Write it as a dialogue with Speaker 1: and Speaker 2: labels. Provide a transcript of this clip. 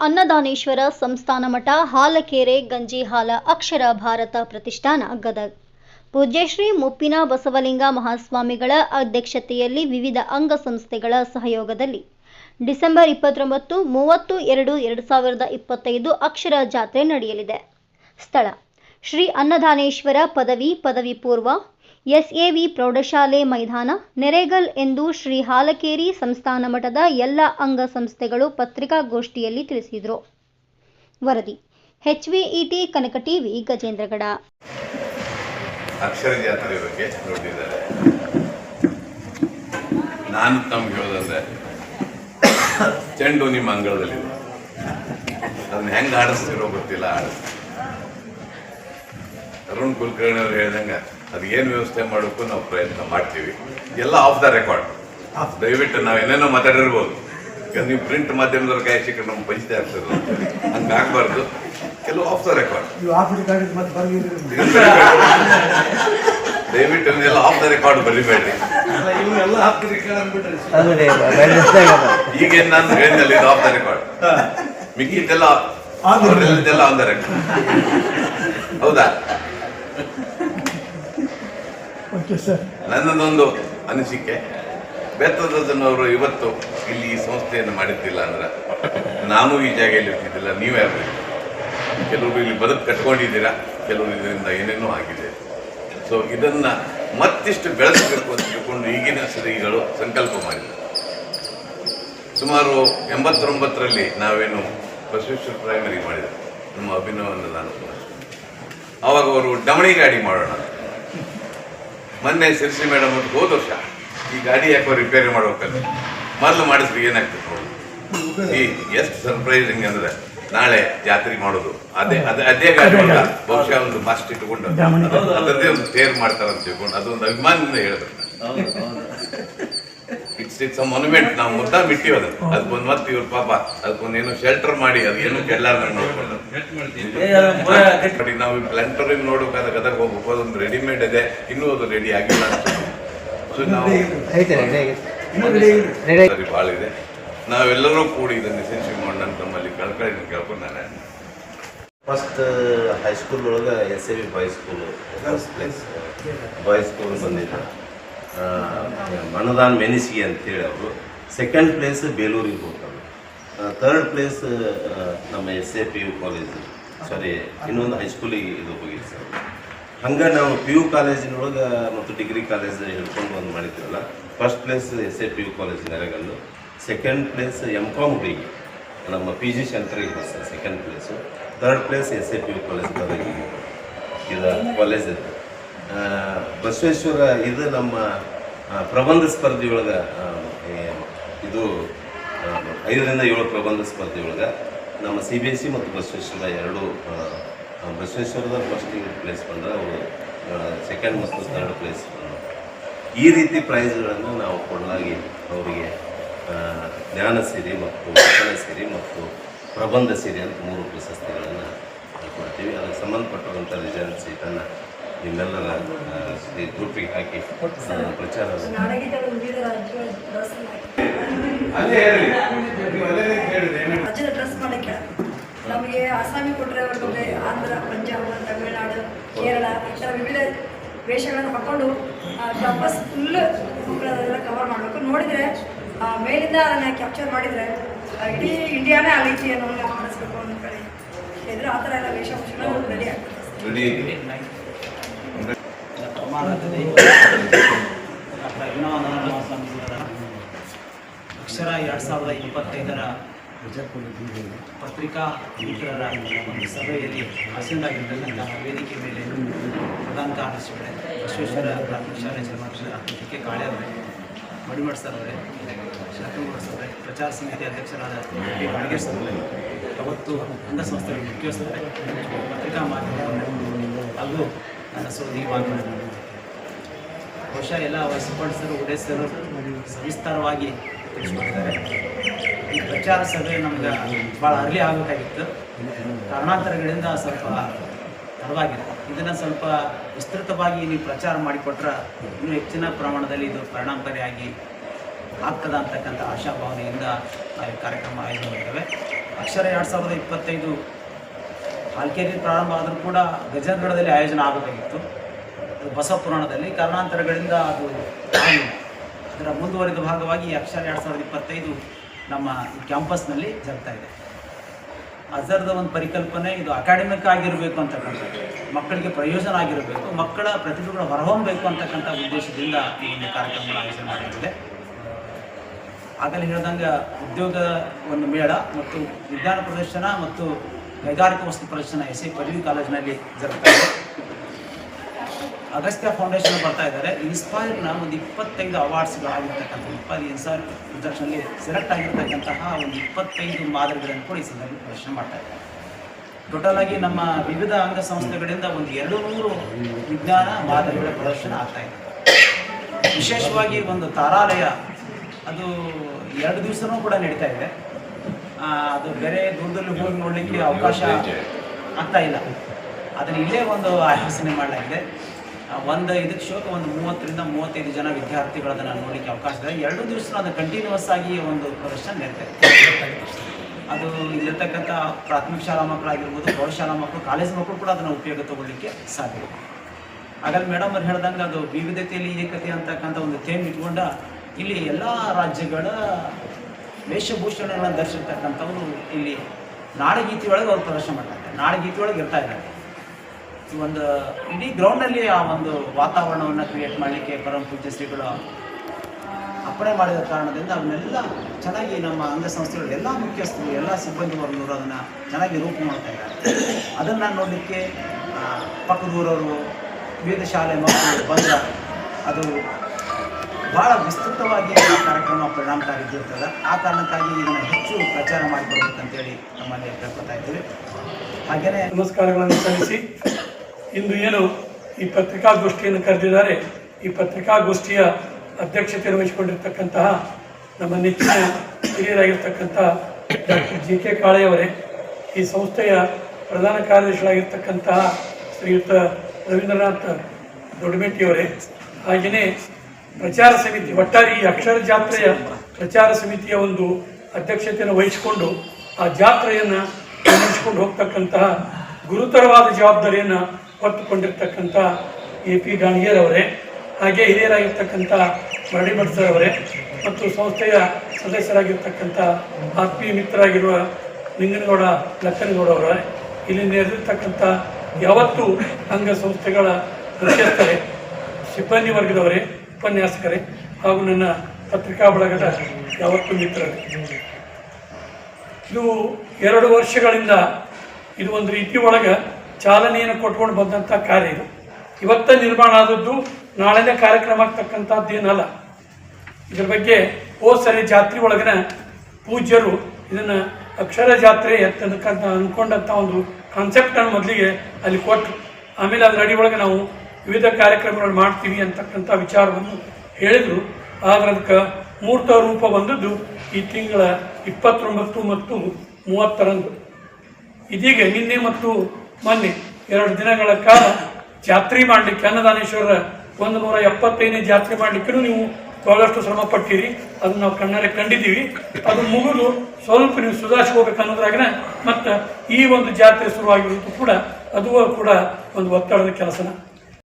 Speaker 1: ಅನ್ನದಾನೇಶ್ವರ ಸಂಸ್ಥಾನ ಮಠ, ಹಾಲಕೆರೆ, ಗಂಜಿಹಾಲ, ಅಕ್ಷರ ಭಾರತ ಪ್ರತಿಷ್ಠಾನ, ಗದಗ್. ಪೂಜ್ಯಶ್ರೀ ಮುಪ್ಪಿನ ಬಸವಲಿಂಗ ಮಹಾಸ್ವಾಮಿಗಳ ಅಧ್ಯಕ್ಷತೆಯಲ್ಲಿ ವಿವಿಧ ಅಂಗಸಂಸ್ಥೆಗಳ ಸಹಯೋಗದಲ್ಲಿ ಡಿಸೆಂಬರ್ ಇಪ್ಪತ್ತೊಂಬತ್ತು, ಮೂವತ್ತು, ಎರಡು ಎರಡು ಸಾವಿರದ ಇಪ್ಪತ್ತೈದು ಅಕ್ಷರ ಜಾತ್ರೆ ನಡೆಯಲಿದೆ. ಸ್ಥಳ, ಶ್ರೀ ಅನ್ನದಾನೇಶ್ವರ ಪದವಿ ಪದವಿ ಪೂರ್ವ ಎಸ್ಎವಿ ಪ್ರೌಢಶಾಲೆ ಮೈದಾನ, ನೆರೆಗಲ್ ಎಂದು ಶ್ರೀ ಹಾಲಕೇರಿ ಸಂಸ್ಥಾನ ಮಠದ ಎಲ್ಲ ಅಂಗಸಂಸ್ಥೆಗಳು ಪತ್ರಿಕಾಗೋಷ್ಠಿಯಲ್ಲಿ ತಿಳಿಸಿದರು. ವರದಿ, ಎಚ್ವಿಇಟಿ ಕನಕ ಟಿವಿ ಗಜೇಂದ್ರಗಡ.
Speaker 2: ಅಕ್ಷರ ಜಾತ್ರೆ ಬಗ್ಗೆ ನೋಡಿದ್ದಾರೆ ನಾನು ತಮ್ಗೆ ಹೇಳೋದಂದ್ರೆ, ಚೆಂಡು ನಿಮ್ಮ ಅಂಗಳದಲ್ಲಿದೆ ಅದನ್ನ ಹೆಂಗೆ ಆಡಿಸ್ತಿರೋ ಗೊತ್ತಿಲ್ಲ ಆಡಿಸ್ತೀವಿ ಅರುಣ್ ಕುಲಕರ್ಣಿ ಅವ್ರು ಹೇಳ್ದಂಗೆ ಅದು ಏನು ವ್ಯವಸ್ಥೆ ಮಾಡೋಕ್ಕೂ ನಾವು ಪ್ರಯತ್ನ ಮಾಡ್ತೀವಿ. ಎಲ್ಲ ಆಫ್ ದ ರೆಕಾರ್ಡ್ ದಯವಿಟ್ಟು ನಾವು ಏನೇನೋ ಮಾತಾಡಿರ್ಬೋದು. ಈಗ ನೀವು ಪ್ರಿಂಟ್ ಮಾಧ್ಯಮದವ್ರ ಕೈ ಸಿಕ್ಕರೆ ನಮ್ಗೆ ಪಂಚತೆ ಆಗ್ತದೆ ಹಂಗೆ ಆಗ್ಬಾರ್ದು. ಕೆಲವು ಆಫ್ ದ ರೆಕಾರ್ಡ್ ದಯವಿಟ್ಟು ಎಲ್ಲ ಆಫ್ ದ ರೆಕಾರ್ಡ್ ಬರಿಬೇಡ್ರಿ. ಈಗೇನು ನಾನು ಹೇಳಿದ್ನಲ್ಲ ಇದು ಆಫ್ ದ ರೆಕಾರ್ಡ್ ಮಿಕ್ಕಿದ್ದೆಲ್ಲ ಆನ್ ದ ರೆಕಾರ್ಡ್ ಹೌದಾ? ನನ್ನದೊಂದು ಅನಿಸಿಕೆ. ಬೆತ್ತದವರು ಇವತ್ತು ಇಲ್ಲಿ ಈ ಸಂಸ್ಥೆಯನ್ನು ಮಾಡಿದ್ದಿಲ್ಲ ಅಂದ್ರೆ ನಾನು ಈ ಜಾಗೆಯಲ್ಲಿ ಇರ್ತಿದ್ದಿಲ್ಲ, ನೀವೇ ಕೆಲವರು ಇಲ್ಲಿ ಬದುಕು ಕಟ್ಕೊಂಡಿದ್ದೀರಾ? ಕೆಲವರು ಇದರಿಂದ ಏನೇನೋ ಆಗಿದೆ. ಸೊ ಇದನ್ನ ಮತ್ತಿಷ್ಟು ಬೆಳೆಸಬೇಕು ಅಂತ ತಿಳ್ಕೊಂಡು ಈಗಿನ ಶ್ರೀಗಳು ಸಂಕಲ್ಪ ಮಾಡಿದರು. ಸುಮಾರು ಎಂಬತ್ತೊಂಬತ್ತರಲ್ಲಿ ನಾವೇನು ಬಸವೇಶ್ವರ ಪ್ರೈಮರಿ ಮಾಡಿದ್ರು ನಮ್ಮ ಅಭಿನವನ ನಾನು ಆವಾಗ ಅವರು ಡಮಣಿ ಗಾಡಿ ಮಾಡೋಣ. ಮೊನ್ನೆ ಸಿರ್ಸಿ ಮೇಡಮ್ ಅಂತ ಹೋದ ವರ್ಷ ಈ ಗಾಡಿ ಯಾಕೋ ರಿಪೇರಿ ಮಾಡ್ಬೇಕಲ್ಲ ಮೊದಲು ಮಾಡಿಸ್ರಿ ಏನಾಗ್ತದೆ ನೋಡಿ. ಈ ಎಷ್ಟು ಸರ್ಪ್ರೈಸಿಂಗ್ ಅಂದ್ರೆ ನಾಳೆ ಜಾತ್ರೆ ಮಾಡೋದು. ಅದೇ ಅದೇ ಅದೇ ಗಾಡಿ ಬಹುಶಃ ಒಂದು ಮಾಸ್ಟ್ ಇಟ್ಕೊಂಡು ಅದು- ಅದರದ್ದೇ ಒಂದು ತೇರ್ ಮಾಡ್ತಾರೆ ಅಂತ ತಿಳ್ಕೊಂಡು ಅದೊಂದು ಅಭಿಮಾನದಿಂದ ಹೇಳಿದ್ರು. ಇಟ್ಸ್ ಇಟ್ಸ್ ಅ ಮೊನ್ಯುಮೆಂಟ್ ನಾವು ಮುದ್ದಾ ಬಿಟ್ಟಿವಿ ಅದನ್ನ. ಅದಕ್ಕೊಂದು ಮತ್ತೆ ಇವ್ರ ಪಾಪ ಅದಕ್ಕೊಂದು ಏನೋ ಶೆಲ್ಟರ್ ಮಾಡಿ ಅದು ಏನು ಕೆಲ್ಲಾರ್ದಂಗೆ ನೋಡ್ಕೊಂಡು. ನಾವು ಪ್ಲಾಂಟರ್ ನೋಡಬೇಕಾದ ಗದಗ ಹೋಗ್ಬೇಕು. ಅದೊಂದು ರೆಡಿಮೇಡ್ ಇದೆ. ಇನ್ನೂ ಅದು ರೆಡಿ ಆಗಿಲ್ಲ ಸೊ ನಾವು ಭಾಳ ಇದೆ. ನಾವೆಲ್ಲರೂ ಕೂಡಿ ಇದನ್ನು ಯಶಸ್ವಿ ಮಾಡೋಣ. ತಮ್ಮಲ್ಲಿ ಕಳ್ಕೊಂಡು ಕೇಳ್ಕೊಂಡು ನಾನು
Speaker 3: ಫಸ್ಟ್ ಹೈಸ್ಕೂಲ್ ಒಳಗೆ S A V boys school first place boys school ಬಂದಿದ್ದ. ಮನದಾನ್ ಮೆನಿಸಿಗೆ ಅಂತೇಳಿ ಅವರು. ಸೆಕೆಂಡ್ ಪ್ಲೇಸ್ ಬೇಲೂರಿಗೆ ಹೋಗ್ತಾರೆ ಥರ್ಡ್ ಪ್ಲೇಸ್ ನಮ್ಮ S A P U college sorry ಇನ್ನೊಂದು ಹೈಸ್ಕೂಲಿಗೆ ಇದು ಹೋಗಿದ್ದು ಸರ್ ಹಂಗೆ ನಾವು ಪಿ ಯು ಕಾಲೇಜಿನೊಳಗೆ ಮತ್ತು ಡಿಗ್ರಿ ಕಾಲೇಜ್ ಹಿಡ್ಕೊಂಡು ಒಂದು ಮಾಡಿದ್ರಲ್ಲ first place S A P U college Naregal second place M Com ಹುಡುಗಿ ನಮ್ಮ P G ಶಂಕರಿಗೆ sir second place third place S A P U college ಗದಗಿಗೆ ಇದು ಕಾಲೇಜ್ ಇದೆ. ಬಸವೇಶ್ವರ ಇದು ನಮ್ಮ ಪ್ರಬಂಧ ಸ್ಪರ್ಧೆಯೊಳಗೆ ಇದು ಐದರಿಂದ ಏಳು ಪ್ರಬಂಧ ಸ್ಪರ್ಧೆಯೊಳಗೆ ನಮ್ಮ ಸಿ ಬಿ ಎಸ್ ಸಿ ಮತ್ತು ಬಸವೇಶ್ವರ ಎರಡು ಬಸವೇಶ್ವರದ ಫಸ್ಟ್ ಪ್ಲೇಸ್ ಬಂದರೆ ಅವರು ಸೆಕೆಂಡ್ ಮತ್ತು ಥರ್ಡ್ ಪ್ಲೇಸ್ ಬಂದರು ಈ ರೀತಿ ಪ್ರೈಸ್ಗಳನ್ನು ನಾವು ಕೊಡಲಾಗಿ ಅವರಿಗೆ ಜ್ಞಾನ ಸಿರಿ ಮತ್ತು ವಚನ ಸಿರಿ ಮತ್ತು ಪ್ರಬಂಧ ಸಿರಿ ಅಂತ ಮೂರು ಪ್ರಶಸ್ತಿಗಳನ್ನು ಕೊಡ್ತೀವಿ. ಅದಕ್ಕೆ ಸಂಬಂಧಪಟ್ಟಂಥ ರಿಸಲ್ಟ್ ಸೀಟನ್ನು ಆ, ಈ ಗ್ರೂಪಿಗೆ ಹಾಕಿ ಪ್ರಚಾರ
Speaker 4: ಡ್ರೆಸ್
Speaker 2: ಅಲ್ಲೇ ಹೇಳಿ.
Speaker 4: ಮಾಡಕ್ಕೆ ನಮಗೆ ಆಸಾಮಿ ಕೊಟ್ಟರೆ ಅವ್ರಿಗೆ ಆಂಧ್ರ ಪಂಜಾಬ್ ತಮಿಳುನಾಡು ಕೇರಳ ಈ ಥರ ವಿವಿಧ ವೇಷಗಳನ್ನು ಹಾಕೊಂಡು ಕ್ಯಾಂಪಸ್ ಫುಲ್ ಅದೆಲ್ಲ ಕವರ್ ಮಾಡಬೇಕು. ನೋಡಿದರೆ ಆ, ಮೇಲಿಂದ ಅದನ್ನು ಕ್ಯಾಪ್ಚರ್ ಮಾಡಿದರೆ ಇಡೀ ಇಂಡಿಯಾನೇ ಆ ರೀತಿ ಅನ್ನೋದನ್ನ ಮಾಡಿಸ್ಬೇಕು ಅನ್ನೋ ಕಡೆ ಇದ್ರೆ ಆ ಥರ ಎಲ್ಲ ವೇಷಭೂಷಣ ರೆಡಿ ಆಗ್ತದೆ.
Speaker 2: ರೆಡಿ
Speaker 5: ಸ್ವಾಮೀಜಿಯವರ ಅಕ್ಷರ ಎರಡು ಸಾವಿರದ ಇಪ್ಪತ್ತೈದರ ಪತ್ರಿಕಾ ಮಿತ್ರರ ಒಂದು ಸಭೆಯಲ್ಲಿ ಹಾಸನಾಗಿರ್ತಕ್ಕಂತಹ ವೇದಿಕೆ ಮೇಲೆ ಪ್ರಧಾನ ಕಾರ್ಯದರ್ಶಿಗಳೇ ಬಸವೇಶ್ವರ ಪ್ರಾಥಮಿಕ ಶಾಲೆ ಶ್ರೀಮಂತರ ಕೆ. ಅವರೇ ಮಡಿಮಠ್ ಸರ್ ಅವರೇ ಶಾಂತಗೌಡ ಸರ್ ಪ್ರಚಾರ ಸಮಿತಿ ಅಧ್ಯಕ್ಷರಾದ ಕಾಳಗೇಶ್ ಸರ್ ಅವರೇ, ಅವತ್ತು ಅಂಗಸಂಸ್ಥೆಗಳ ಮುಖ್ಯಸ್ಥರೇ ಪತ್ರಿಕಾ ಮಾಧ್ಯಮದವರೇ ಹಾಗೂ ನನ್ನ ಸೋದಿ ವಾಗ್ಮಿ ಬಹುಶಃ ಎಲ್ಲ ವಯಸ್ಸುಪಡಿಸರು ಉಡೇಸರು ಸವಿಸ್ತಾರವಾಗಿ ತಿಳಿಸ್ಕೊಟ್ಟಿದ್ದಾರೆ. ಈ ಪ್ರಚಾರ ಸಭೆ ನಮ್ಗೆ ಭಾಳ ಅರ್ಲಿ ಆಗಬೇಕಾಗಿತ್ತು. ಕಾರಣಾಂತರಗಳಿಂದ ಸ್ವಲ್ಪ ತಡವಾಗಿದೆ. ಇದನ್ನು ಸ್ವಲ್ಪ ವಿಸ್ತೃತವಾಗಿ ನೀವು ಪ್ರಚಾರ ಮಾಡಿಕೊಟ್ರೆ ಇನ್ನೂ ಹೆಚ್ಚಿನ ಪ್ರಮಾಣದಲ್ಲಿ ಇದು ಪರಿಣಾಮಕಾರಿಯಾಗಿ ಆಗ್ತದ ಅಂತಕ್ಕಂಥ ಆಶಾಭಾವನೆಯಿಂದ ನಾವು ಕಾರ್ಯಕ್ರಮ ಆಯೋಜನೆ ಮಾಡಿದ್ದೇವೆ. ಅಕ್ಷರ ಎರಡು ಸಾವಿರದ ಇಪ್ಪತ್ತೈದು ಹಾಲ್ಕೇರಿ ಪ್ರಾರಂಭ ಆದರೂ ಕೂಡ ಗಜೇಂದ್ರಗಢದಲ್ಲಿ ಆಯೋಜನೆ ಆಗಬೇಕಾಗಿತ್ತು. ಬಸವ ಪುರಾಣದಲ್ಲಿ ಕಾರಣಾಂತರಗಳಿಂದ ಅದು ಅದರ ಮುಂದುವರಿದ ಭಾಗವಾಗಿ ಅಕ್ಷರ ಎರಡು ಸಾವಿರದ ಇಪ್ಪತ್ತೈದು ನಮ್ಮ ಕ್ಯಾಂಪಸ್ನಲ್ಲಿ ಜರುಗ್ತಾ ಇದೆ. ಅಜರ್ದ ಒಂದು ಪರಿಕಲ್ಪನೆ, ಇದು ಅಕಾಡೆಮಿಕ್ ಆಗಿರಬೇಕು ಅಂತಕ್ಕಂಥದ್ದು ಮಕ್ಕಳಿಗೆ ಪ್ರಯೋಜನ ಆಗಿರಬೇಕು, ಮಕ್ಕಳ ಪ್ರತಿಭೆಗಳು ಹೊರಹೊಮ್ಮಬೇಕು ಅಂತಕ್ಕಂಥ ಉದ್ದೇಶದಿಂದ ಈ ಒಂದು ಕಾರ್ಯಕ್ರಮವನ್ನು ಆಯೋಜನೆ ಮಾಡಿದೆ ಆಗಲೇ ಹೇಳ್ದಂಗೆ ಉದ್ಯೋಗ ಒಂದು ಮೇಳ ಮತ್ತು ವಿಜ್ಞಾನ ಪ್ರದರ್ಶನ ಮತ್ತು ಕೈಗಾರಿಕಾ ವಸ್ತು ಪ್ರದರ್ಶನ ಎಸ್ ಐ ಪದವಿ ಕಾಲೇಜಿನಲ್ಲಿ ಜರುಗ್ತಾ ಇದೆ. ಅಗಸ್ತ್ಯ ಫೌಂಡೇಶನ್ ಬರ್ತಾ ಇದ್ದಾರೆ. ಇನ್ಸ್ಪೈರ್ನ ಒಂದು ಇಪ್ಪತ್ತೈದು ಅವಾರ್ಡ್ಸ್ಗಳಾಗಿರ್ತಕ್ಕಂಥ ಇಪ್ಪತ್ತು ಸರ್ ಪ್ರದರ್ಶನಲ್ಲಿ ಸೆಲೆಕ್ಟ್ ಆಗಿರ್ತಕ್ಕಂತಹ ಒಂದು ಇಪ್ಪತ್ತೈದು ಮಾದರಿಗಳನ್ನು ಕೂಡ ಈ ಸಂದರ್ಭದಲ್ಲಿ ಪ್ರದರ್ಶನ ಮಾಡ್ತಾ ಇದ್ದಾರೆ. ಟೋಟಲ್ ಆಗಿ ನಮ್ಮ ವಿವಿಧ ಅಂಗ ಸಂಸ್ಥೆಗಳಿಂದ ಒಂದು ಎರಡು ನೂರು ವಿಜ್ಞಾನ ಮಾದರಿಗಳ ಪ್ರದರ್ಶನ ಆಗ್ತಾ ಇದೆ. ವಿಶೇಷವಾಗಿ ಒಂದು ತಾರಾಲಯ, ಅದು ಎರಡು ದಿವಸನೂ ಕೂಡ ನಡೀತಾ ಇದೆ. ಅದು ಬೇರೆ ದೂರದಲ್ಲಿ ಹೋಗಿ ನೋಡಲಿಕ್ಕೆ ಅವಕಾಶ ಆಗ್ತಾ ಇಲ್ಲ. ಅದನ್ನು ಇಲ್ಲೇ ಒಂದು ಆಯೋಜನೆ ಮಾಡಲಾಗಿದೆ. ಒಂದು ಇದಕ್ಕೆ ಶೋಕ ಒಂದು ಮೂವತ್ತರಿಂದ ಮೂವತ್ತೈದು ಜನ ವಿದ್ಯಾರ್ಥಿಗಳದನ್ನ ನೋಡ್ಲಿಕ್ಕೆ ನೋಡಲಿಕ್ಕೆ ಅವಕಾಶ ಇದೆ. ಎರಡು ದಿವಸ ಅದು ಕಂಟಿನ್ಯೂಸ್ ಆಗಿ ಒಂದು ಪ್ರದರ್ಶನ ನಡೀತಾ ಅದು ಇಲ್ಲಿರ್ತಕ್ಕಂಥ ಪ್ರಾಥಮಿಕ ಶಾಲಾ ಮಕ್ಕಳಾಗಿರ್ಬೋದು ಪ್ರೌಢಶಾಲಾ ಮಕ್ಕಳು, ಕಾಲೇಜ್ ಮಕ್ಕಳು ಕೂಡ ಅದನ್ನು ಉಪಯೋಗ ತಗೊಳ್ಳಿಕ್ಕೆ ಸಾಧ್ಯ ಹಾಗಾದ್ರೆ ಮೇಡಮ್ ಅವ್ರು ಹೇಳ್ದಂಗೆ ಅದು ವಿವಿಧತೆಯಲ್ಲಿ ಏಕತೆ ಅಂತಕ್ಕಂಥ ಒಂದು ಥೇಮ್ ಇಟ್ಕೊಂಡ ಇಲ್ಲಿ ಎಲ್ಲ ರಾಜ್ಯಗಳ ವೇಷಭೂಷಣಗಳನ್ನು ಧರಿಸಿರ್ತಕ್ಕಂಥವ್ರು ಇಲ್ಲಿ ನಾಡಗೀತೆ ಒಳಗೆ ಅವ್ರು ಪ್ರದರ್ಶನ ಮಾಡ್ತಾರೆ ನಾಡಗೀತಿ ಒಳಗೆ ಇರ್ತಾ ಇದ್ದಾರೆ. ಒಂದು ಇಡೀ ಗ್ರೌಂಡಲ್ಲಿ ಆ ಒಂದು ವಾತಾವರಣವನ್ನು ಕ್ರಿಯೇಟ್ ಮಾಡಲಿಕ್ಕೆ ಪರಮ ಪೂಜ್ಯ ಶ್ರೀಗಳು ಅಪ್ಪಣೆ ಮಾಡಿದ ಕಾರಣದಿಂದ ಅವನ್ನೆಲ್ಲ ಚೆನ್ನಾಗಿ ನಮ್ಮ ಅಂಗಸಂಸ್ಥೆಗಳು, ಎಲ್ಲ ಮುಖ್ಯಸ್ಥರು, ಎಲ್ಲ ಸಿಬ್ಬಂದಿ ವರ್ಗದವರು ಅದನ್ನು ಚೆನ್ನಾಗಿ ರೂಪ ಮಾಡ್ತಾ ಇದ್ದಾರೆ. ಅದನ್ನು ನೋಡಲಿಕ್ಕೆ ಪಕ್ಕದೂರವರು, ವಿವಿಧ ಶಾಲೆ ಮಕ್ಕಳು ಬಂದ, ಅದು ಭಾಳ ವಿಸ್ತೃತವಾಗಿ ಕಾರ್ಯಕ್ರಮ ಪರಿಣಾಮಕಾರಿ ಇದ್ದಿರ್ತದೆ ಆ ಕಾರಣಕ್ಕಾಗಿ ಇದನ್ನು ಹೆಚ್ಚು ಪ್ರಚಾರ ಮಾಡಿಕೊಡ್ಬೇಕಂತೇಳಿ ನಮ್ಮಲ್ಲಿ ಕೇಳ್ಕೊತಾ ಇದ್ದೀವಿ. ಹಾಗೆಯೇ
Speaker 6: ನಮಸ್ಕಾರಗಳನ್ನು ಸಲ್ಲಿಸಿ. ಇಂದು ಏನು ಈ ಪತ್ರಿಕಾಗೋಷ್ಠಿಯನ್ನು ಕರೆದಿದ್ದಾರೆ, ಈ ಪತ್ರಿಕಾಗೋಷ್ಠಿಯ ಅಧ್ಯಕ್ಷತೆಯನ್ನು ವಹಿಸಿಕೊಂಡಿರ್ತಕ್ಕಂತಹ ನಮ್ಮ ನೆಚ್ಚಿನ ಹಿರಿಯರಾಗಿರ್ತಕ್ಕಂಥ ಡಾಕ್ಟರ್ ಜಿ ಕೆ ಕಾಳೆಯವರೇ, ಈ ಸಂಸ್ಥೆಯ ಪ್ರಧಾನ ಕಾರ್ಯದರ್ಶಿಗಳಾಗಿರ್ತಕ್ಕಂತಹ ಶ್ರೀಯುತ ರವೀಂದ್ರನಾಥ್ ದೊಡ್ಡಮೆಟ್ಟಿಯವರೇ ಹಾಗೆಯೇ ಪ್ರಚಾರ ಸಮಿತಿ, ಒಟ್ಟಾರೆ ಈ ಅಕ್ಷರ ಜಾತ್ರೆಯ ಪ್ರಚಾರ ಸಮಿತಿಯ ಒಂದು ಅಧ್ಯಕ್ಷತೆಯನ್ನು ವಹಿಸಿಕೊಂಡು ಆ ಜಾತ್ರೆಯನ್ನು ನಡೆಸಿಕೊಂಡು ಹೋಗ್ತಕ್ಕಂತಹ ಗುರುತರವಾದ ಜವಾಬ್ದಾರಿಯನ್ನು ಹೊತ್ತುಕೊಂಡಿರ್ತಕ್ಕಂಥ ಎ ಪಿ ಗಾಣಿಗೇರ್ ಅವರೇ, ಹಾಗೆ ಹಿರಿಯರಾಗಿರ್ತಕ್ಕಂಥ ಮರಡಿ ಅವರೇ, ಮತ್ತು ಸಂಸ್ಥೆಯ ಸದಸ್ಯರಾಗಿರ್ತಕ್ಕಂಥ ಆತ್ಮೀಯ ಮಿತ್ರರಾಗಿರುವ ನಿಂಗನಗೌಡ ಲಕ್ಕನಗೌಡ ಅವರೇ, ಇಲ್ಲಿ ನೆರೆದಿರ್ತಕ್ಕಂಥ ಯಾವತ್ತೂ ಅಂಗಸಂಸ್ಥೆಗಳ ಮುಖ್ಯಸ್ಥರೇ, ಸಿಬ್ಬಂದಿ ವರ್ಗದವರೇ, ಉಪನ್ಯಾಸಕರೇ, ಹಾಗೂ ನನ್ನ ಪತ್ರಿಕಾ ಬಳಗದ ಯಾವತ್ತೂ ಮಿತ್ರರು. ಇದು ಎರಡು ವರ್ಷಗಳಿಂದ ಇದು ಒಂದು ರೀತಿ ಒಳಗೆ ಚಾಲನೆಯನ್ನು ಕೊಟ್ಕೊಂಡು ಬಂದಂಥ ಕಾರ್ಯ ಇದು. ಇವತ್ತ ನಿರ್ಮಾಣ ಆದದ್ದು ನಾಳೆನೇ ಕಾರ್ಯಕ್ರಮ ಆಗ್ತಕ್ಕಂಥದ್ದೇನಲ್ಲ ಇದ್ರ ಬಗ್ಗೆ ಹೋದ ಸರಿ ಜಾತ್ರೆ ಒಳಗಿನ ಪೂಜ್ಯರು ಇದನ್ನು ಅಕ್ಷರ ಜಾತ್ರೆ ಎತ್ತಕ್ಕಂಥ ಅಂದ್ಕೊಂಡಂಥ ಒಂದು ಕಾನ್ಸೆಪ್ಟನ್ನು ಮೊದಲಿಗೆ ಅಲ್ಲಿ ಕೊಟ್ಟರು ಆಮೇಲೆ ಅದರ ಅಡಿ ಒಳಗೆ ನಾವು ವಿವಿಧ ಕಾರ್ಯಕ್ರಮಗಳನ್ನು ಮಾಡ್ತೀವಿ ಅಂತಕ್ಕಂಥ ವಿಚಾರವನ್ನು ಹೇಳಿದರು. ಆದ್ರೆ ಅದಕ್ಕೆ ಮೂರ್ತ ರೂಪ ಬಂದದ್ದು ಈ ತಿಂಗಳ ಇಪ್ಪತ್ತೊಂಬತ್ತು ಮತ್ತು ಮೂವತ್ತರಂದು. ಇದೀಗ ನಿನ್ನೆ ಮತ್ತು ಮೊನ್ನೆ ಎರಡು ದಿನಗಳ ಕಾಲ ಜಾತ್ರೆ ಮಾಡಲಿಕ್ಕೆ ಅನ್ನದಾನೇಶ್ವರ ಒಂದು ನೂರ ಎಪ್ಪತ್ತೈದನೇ ಜಾತ್ರೆ ಮಾಡಲಿಕ್ಕೂ ನೀವು ಬಹಳಷ್ಟು ಶ್ರಮ ಪಟ್ಟಿರಿ ಅದನ್ನು ನಾವು ಕಣ್ಣಲ್ಲಿ ಕಂಡಿದ್ದೀವಿ. ಅದು ಮುಗಿದು ಸ್ವಲ್ಪ ನೀವು ಸುಧಾರಿಸ್ಕೋಬೇಕು ಅನ್ನೋದ್ರಾಗಿನ ಮತ್ತು ಈ ಒಂದು ಜಾತ್ರೆ ಶುರುವಾಗಿರೋದು ಕೂಡ ಅದು ಕೂಡ ಒಂದು ಒತ್ತಡದ ಕೆಲಸನ.